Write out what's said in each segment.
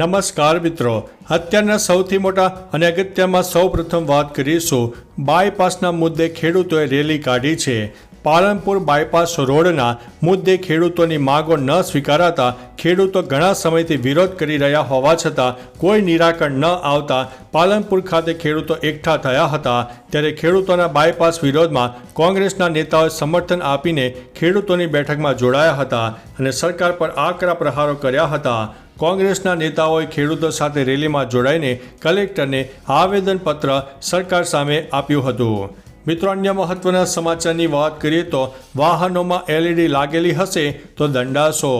નમસ્કાર મિત્રો. અત્યારના સૌથી મોટા અને અગત્યમાં સૌ પ્રથમ વાત કરીશું. બાયપાસના મુદ્દે ખેડૂતોએ રેલી કાઢી છે. પાલનપુર બાયપાસ રોડના મુદ્દે ખેડૂતોની માંગો ન સ્વીકારાતા ખેડૂતો ઘણા સમયથી વિરોધ કરી રહ્યા હોવા છતાં કોઈ નિરાકરણ ન આવતા પાલનપુર ખાતે ખેડૂતો એકઠા થયા હતા. ત્યારે ખેડૂતોના બાયપાસ વિરોધમાં કોંગ્રેસના નેતાઓએ સમર્થન આપીને ખેડૂતોની બેઠકમાં જોડાયા હતા અને સરકાર પર આકરા પ્રહારો કર્યા હતા. કોંગ્રેસના નેતાઓએ ખેડૂતો સાથે રેલીમાં જોડાઈને કલેક્ટરને આવેદનપત્ર સરકાર સામે આપ્યું હતું. મિત્રો, અન્ય મહત્વના સમાચારની વાત કરીએ તો વાહનોમાં એલઈડી લાગેલી હશે તો દંડાશો.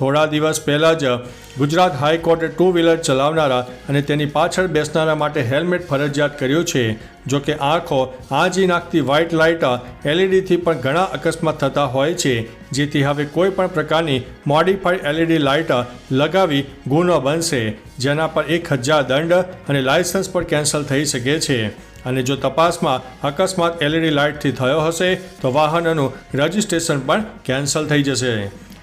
થોડા દિવસ પહેલાં જ ગુજરાત હાઈકોર્ટે ટુ વ્હીલર ચલાવનારા અને તેની પાછળ બેસનારા માટે હેલ્મેટ ફરજિયાત કર્યું છે. જો કે આંખો આજી નાખતી વ્હાઇટ લાઇટ એલઈડીથી પણ ઘણા અકસ્માત થતા હોય છે, જેથી હવે કોઈ પણ પ્રકારની મોડિફાઈડ એલઈડી લાઇટ લગાવી ગુનો બનશે, જેના પર એક હજાર દંડ અને લાયસન્સ પણ કેન્સલ થઈ શકે છે. અને જો તપાસમાં અકસ્માત એલઈડી લાઇટથી થયો હશે, તો વાહનનું રજિસ્ટ્રેશન પણ કેન્સલ થઈ જશે.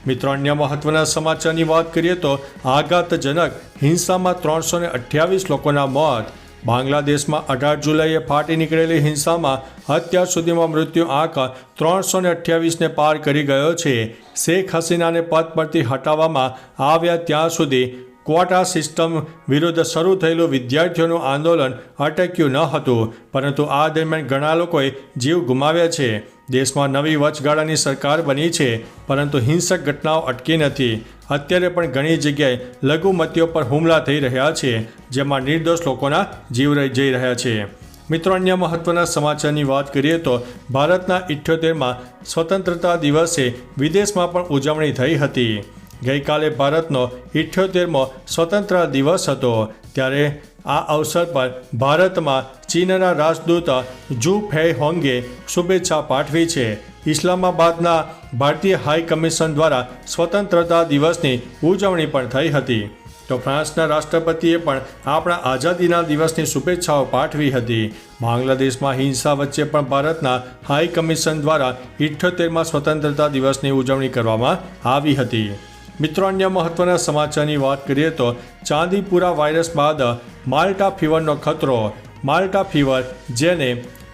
મિત્રો, અન્ય મહત્વના સમાચારની વાત કરીએ તો આઘાતજનક હિંસામાં ત્રણસો ને અઠ્યાવીસ લોકોના મોત. બાંગ્લાદેશમાં અઢાર જુલાઈએ ફાટી નીકળેલી હિંસામાં અત્યાર સુધીમાં મૃત્યુ આંક ત્રણસો ને અઠ્યાવીસને પાર કરી ગયો છે. શેખ હસીનાને પદ પરથી હટાવવામાં આવ્યા ત્યાં સુધી ક્વોટા સિસ્ટમ વિરુદ્ધ શરૂ થયેલું વિદ્યાર્થીઓનું આંદોલન અટક્યું ન હતું, પરંતુ આ દરમિયાન ઘણા લોકોએ જીવ ગુમાવ્યા છે. દેશમાં નવી વચગાળાની સરકાર બની છે, પરંતુ હિંસક ઘટનાઓ અટકી નથી. અત્યારે પણ ઘણી જગ્યાએ લઘુમતીઓ પર હુમલા થઈ રહ્યા છે, જેમાં નિર્દોષ લોકોના જીવ રહી જઈ રહ્યા છે. મિત્રો, અન્ય મહત્વના સમાચારની વાત કરીએ તો ભારતના ઇઠ્યોતેરમાં સ્વતંત્રતા દિવસે વિદેશમાં પણ ઉજવણી થઈ હતી. ગઈકાલે ભારતનો ઇઠ્યોતેરમો સ્વતંત્ર દિવસ હતો. ત્યારે આ અવસર પર ભારતમાં ચીનના રાજદૂત જુ ફેઈ હોંગે શુભેચ્છા પાઠવી છે. ઇસ્લામાબાદના ભારતીય હાઈ કમિશન દ્વારા સ્વતંત્રતા દિવસની ઉજવણી પણ થઈ હતી. તો ફ્રાન્સના રાષ્ટ્રપતિએ પણ આપણા આઝાદીના દિવસની શુભેચ્છાઓ પાઠવી હતી. બાંગ્લાદેશમાં હિંસા વચ્ચે પણ ભારતના હાઈ કમિશન દ્વારા ઇઠ્યોતેરમાં સ્વતંત્રતા દિવસની ઉજવણી કરવામાં આવી હતી. મિત્રો, અન્ય મહત્વના સમાચારની વાત કરીએ તો ચાંદીપુરા વાયરસ બાદ માલ્ટા ફીવરનો ખતરો. માલ્ટા ફીવર, જેને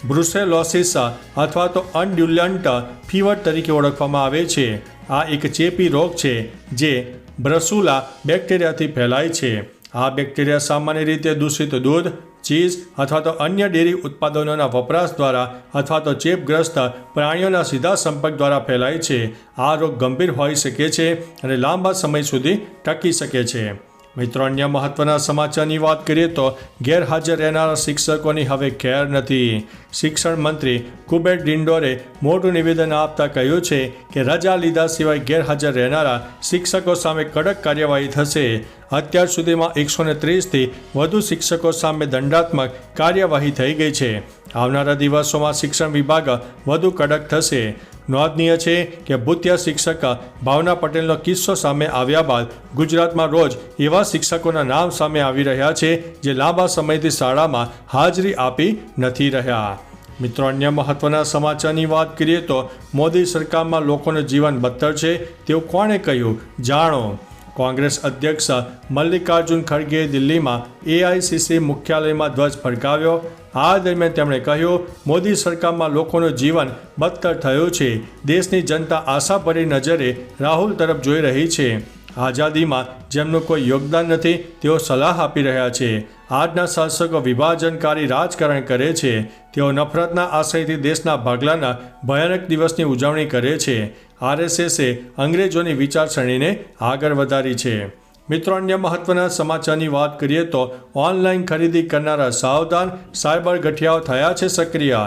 બ્રુસેલોસિસ અથવા તો અનડ્યુલન્ટ ફીવર તરીકે ઓળખવામાં આવે છે, આ એક ચેપી રોગ છે જે બ્રસુલા બેક્ટેરિયાથી ફેલાય છે. આ બેક્ટેરિયા સામાન્ય રીતે દૂષિત દૂધ ચીઝ અથવા તો અન્ય ડેરી ઉત્પાદનોના વપરાશ દ્વારા અથવા તો ચેપગ્રસ્ત પ્રાણીઓના સીધા સંપર્ક દ્વારા ફેલાય છે. આ રોગ ગંભીર હોઈ શકે છે અને લાંબા સમય સુધી ટકી શકે છે. મિત્રો, અન્ય મહત્વના સમાચારની વાત કરીએ તો ગેરહાજર રહેનારા શિક્ષકોની હવે ખેર નથી. શિક્ષણ મંત્રી કુબેર ડિંડોરે મોટું નિવેદન આપતા કહ્યું છે કે રજા લીધા સિવાય ગેરહાજર રહેનારા શિક્ષકો સામે કડક કાર્યવાહી થશે. અત્યાર સુધીમાં એકસો ને ત્રીસથી વધુ શિક્ષકો સામે દંડાત્મક કાર્યવાહી થઈ ગઈ છે. આવનારા દિવસોમાં શિક્ષણ વિભાગ વધુ કડક થશે. નોંધનીય છે કે ભૂતિયા શિક્ષક ભાવના પટેલનો કિસ્સો સામે આવ્યા બાદ ગુજરાતમાં રોજ એવા શિક્ષકોના નામ સામે આવી રહ્યા છે જે લાંબા સમયથી શાળામાં હાજરી આપી નથી રહ્યા. મિત્રો, અન્ય મહત્વના સમાચારની વાત કરીએ તો મોદી સરકારમાં લોકોનું જીવન બદતર છે તેવું કોણે કહ્યું? જાણો. કોંગ્રેસ અધ્યક્ષ મલ્લિકાર્જુન ખડગે દિલ્હીમાં એઆઈસીસી મુખ્યાલયમાં ધ્વજ ફરકાવ્યો. આ દરમિયાન તેમણે કહ્યું, મોદી સરકારમાં લોકોનું જીવન બદતર થયું છે. દેશની જનતા આશાભરી નજરે રાહુલ તરફ જોઈ રહી છે. આઝાદીમાં જેમનું કોઈ યોગદાન નથી, તેઓ સલાહ આપી રહ્યા છે. આજના શાસકો વિભાજનકારી રાજકારણ કરે છે. તેઓ નફરતના આશયથી દેશના ભાગલાના ભયાનક દિવસની ઉજવણી કરે છે. આરએસએસે અંગ્રેજોની વિચારસરણીને આગળ વધારી છે. મિત્રો, અન્ય મહત્વના સમાચારની વાત કરીએ તો ઓનલાઈન ખરીદી કરનારા સાવધાન સાયબર ગઠિયાઓ થયા છે સક્રિય.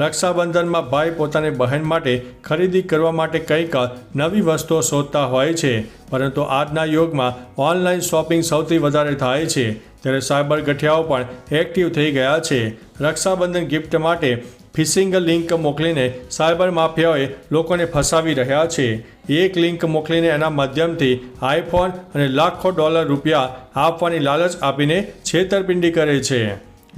રક્ષાબંધનમાં ભાઈ પોતાની બહેન માટે ખરીદી કરવા માટે કંઈક નવી વસ્તુઓ શોધતા હોય છે. પરંતુ આજના યુગમાં ઓનલાઈન શોપિંગ સૌથી વધારે થાય છે. ત્યારે સાયબર ગઠિયાઓ પણ એક્ટિવ થઈ ગયા છે. રક્ષાબંધન ગિફ્ટ માટે ફિશિંગ લિંક મોકલીને સાયબર માફિયાઓએ લોકોને ફસાવી રહ્યા છે. એક લિંક મોકલીને એના માધ્યમથી આઈફોન અને લાખો ડોલર રૂપિયા આપવાની લાલચ આપીને છેતરપિંડી કરે છે.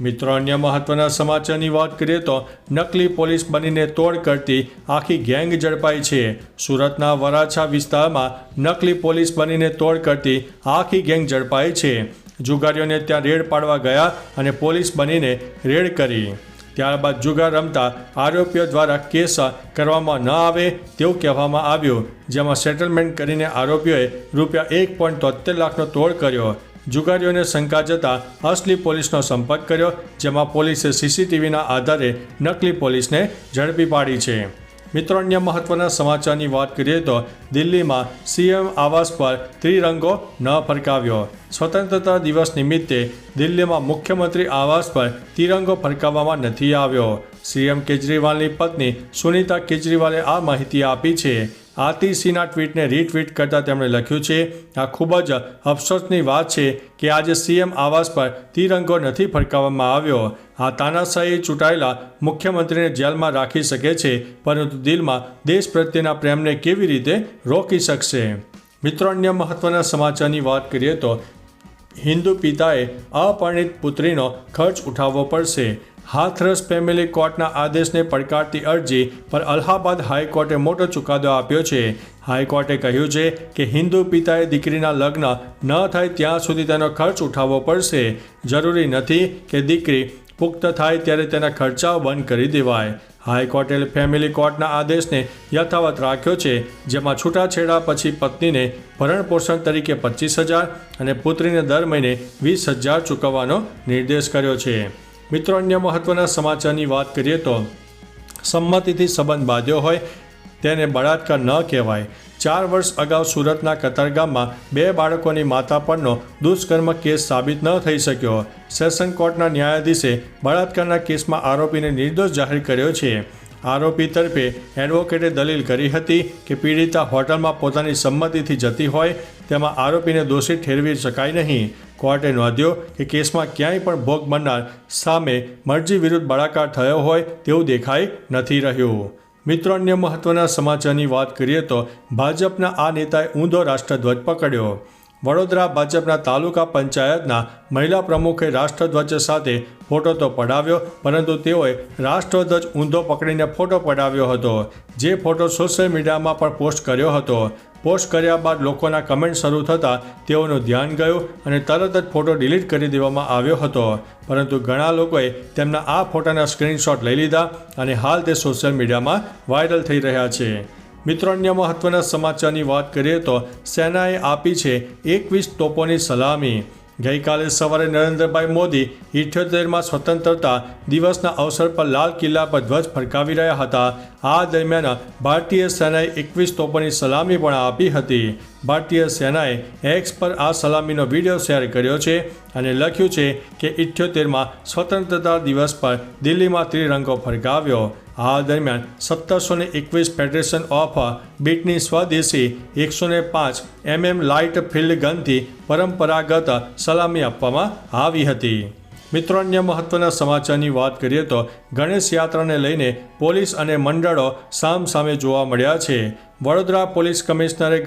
મિત્રો, અન્ય મહત્વના સમાચારની વાત કરીએ તો નકલી પોલીસ બનીને તોડ કરતી આખી ગેંગ ઝડપાઈ છે. સુરતના વરાછા વિસ્તારમાં નકલી પોલીસ બનીને તોડ કરતી આખી ગેંગ ઝડપાઈ છે. જુગારીઓને ત્યાં રેડ પાડવા ગયા અને પોલીસ બનીને રેડ કરી. ત્યારબાદ જુગાર રમતા આરોપીઓ દ્વારા કેસ કરવામાં ન આવે તેવું કહેવામાં આવ્યું. જેમાં સેટલમેન્ટ કરીને આરોપીઓએ રૂપિયા એક પોઈન્ટ તોતેર લાખનો તોડ કર્યો. જુગારીઓને શંકા જતા અસલી પોલીસનો સંપર્ક કર્યો, જેમાં પોલીસે સીસીટીવીના આધારે નકલી પોલીસને ઝડપી પાડી છે. મિત્રો, અન્ય મહત્વના સમાચારની વાત કરીએ તો દિલ્હીમાં સીએમ આવાસ પર ત્રિરંગો ન ફરકાવ્યો. સ્વતંત્રતા દિવસ નિમિત્તે દિલ્હીમાં મુખ્યમંત્રી આવાસ પર તિરંગો ફરકાવવામાં નથી આવ્યો. સીએમ કેજરીવાલની પત્ની સુનીતા કેજરીવાલે આ માહિતી આપી છે. આતિશીના ટ્વીટને રીટ્વીટ કરતાં તેમણે લખ્યું છે, આ ખૂબ જ અફસોસની વાત છે કે આજે સીએમ આવાસ પર તિરંગો નથી ફરકાવવામાં આવ્યો. આ તાનાશાહી ચૂંટાયેલા મુખ્યમંત્રીને જેલમાં રાખી શકે છે, પરંતુ દિલમાં દેશ પ્રત્યેના પ્રેમને કેવી રીતે રોકી શકશે? મિત્રો, અન્ય મહત્વના સમાચારની વાત કરીએ તો હિન્દુ પિતાએ અપરિણિત પુત્રીનો ખર્ચ ઉઠાવવો પડશે. હાથરસ ફેમિલી કોર્ટના આદેશને પડકારતી અરજી પર અલ્હાબાદ હાઈકોર્ટે મોટો ચુકાદો આપ્યો છે. હાઈકોર્ટે કહ્યું છે કે હિન્દુ પિતાએ દીકરીના લગ્ન ન થાય ત્યાં સુધી તેનો ખર્ચ ઉઠાવવો પડશે. જરૂરી નથી કે દીકરી પુખ્ત થાય ત્યારે તેના ખર્ચાઓ બંધ કરી દેવાય. હાઈકોર્ટે ફેમિલી કોર્ટના આદેશને યથાવત રાખ્યો છે, જેમાં છૂટાછેડા પછી પત્નીને ભરણપોષણ તરીકે પચીસ હજાર અને પુત્રીને દર મહિને વીસ હજાર ચૂકવવાનો નિર્દેશ કર્યો છે. મિત્રો, અન્ય મહત્વના સમાચારની વાત કરીએ તો સંમતિથી સંબંધ બાંધ્યો હોય તેને બળાત્કાર ન કહેવાય. ચાર વર્ષ અગાઉ સુરતના કતારગામમાં બે બાળકોની માતા પરનો દુષ્કર્મ કેસ સાબિત ન થઈ શક્યો. સેશન કોર્ટના ન્યાયાધીશે બળાત્કારના કેસમાં આરોપીને નિર્દોષ જાહેર કર્યો છે. આરોપી તરફે એડવોકેટે દલીલ કરી હતી કે પીડિતા હોટલમાં પોતાની સંમતિથી જતી હોય તેમાં આરોપીને દોષી ઠેરવી શકાય નહીં. કોર્ટે નોંધ્યો કે કેસમાં ક્યાંય પણ ભોગ બનનાર સામે મરજી વિરુદ્ધ બળાકાર થયો હોય તેવું દેખાઈ નથી રહ્યું. મિત્રો, અન્ય મહત્વના સમાચારની વાત કરીએ તો ભાજપના આ નેતાએ ઊંધો રાષ્ટ્રધ્વજ પકડ્યો. વડોદરા ભાજપના તાલુકા પંચાયતના મહિલા પ્રમુખે રાષ્ટ્રધ્વજ સાથે ફોટો તો પડાવ્યો, પરંતુ તેઓએ રાષ્ટ્રધ્વજ ઊંધો પકડીને ફોટો પડાવ્યો હતો, જે ફોટો સોશિયલ મીડિયામાં પણ પોસ્ટ કર્યો હતો. પોસ્ટ કર્યા બાદ લોકોના કમેન્ટ શરૂ થતાં તેઓનું ધ્યાન ગયું અને તરત જ ફોટો ડિલીટ કરી દેવામાં આવ્યો હતો. પરંતુ ઘણા લોકોએ તેમના આ ફોટાના સ્ક્રીનશોટ લઈ લીધા અને હાલ તે સોશિયલ મીડિયામાં વાયરલ થઈ રહ્યા છે. મિત્રો અન્ય મહત્વના સમાચારની વાત કરીએ તો સેનાએ આપી છે એકવીસ તોપોની સલામી. ગઈકાલે સવારે નરેન્દ્રભાઈ મોદી ઇઠ્યોતેરમાં સ્વતંત્રતા દિવસના અવસર પર લાલ કિલ્લા પર ધ્વજ ફરકાવી રહ્યા હતા. આ દરમિયાન ભારતીય સેનાએ એકવીસ તોપોની સલામી પણ આપી હતી. ભારતીય સેનાએ એક્સ પર આ સલામીનો વીડિયો શેર કર્યો છે અને લખ્યું છે કે ઇઠ્યોતેરમાં સ્વતંત્રતા દિવસ પર દિલ્હીમાં ત્રિરંગો ફરકાવ્યો. આ દરમિયાન સત્તરસો ને એકવીસ ફેડરેશન ઓફ બીટની સ્વદેશી એકસો ને પાંચ એમએમ લાઇટ ફિલ્ડ ગનથી પરંપરાગત સલામી આપવામાં આવી હતી. મિત્રો, અન્ય મહત્વના સમાચારની વાત કરીએ તો ગણેશ યાત્રાને લઈને પોલીસ અને મંડળો સામસામે જોવા મળ્યા છે. વડોદરા પોલીસ કમિશનરે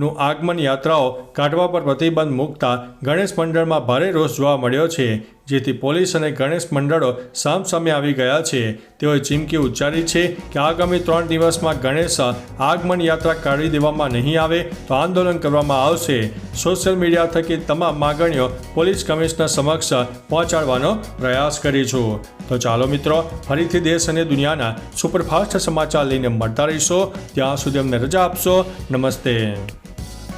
ગણપતિનું આગમન યાત્રાઓ કાઢવા પર પ્રતિબંધ મૂકતા ગણેશ મંડળમાં ભારે રોષ જોવા મળ્યો છે. જેથી પોલીસ અને ગણેશ મંડળો સામસામે આવી ગયા છે. તેઓએ ચીમકી ઉચ્ચારી છે કે આગામી ત્રણ દિવસમાં ગણેશ આગમન યાત્રા કાઢી દેવામાં નહીં આવે તો આંદોલન કરવામાં આવશે. સોશિયલ મીડિયા થકી તમામ માગણીઓ પોલીસ કમિશનર સમક્ષ પહોંચાડવાનો પ્રયાસ કરીશું તો ચાલો મિત્રો, ફરીથી દેશ અને દુનિયાના સુપરફાસ્ટ સમાચાર લઈને મળતા રહીશો. ત્યાં સુધી અમને રજા આપશો. નમસ્તે.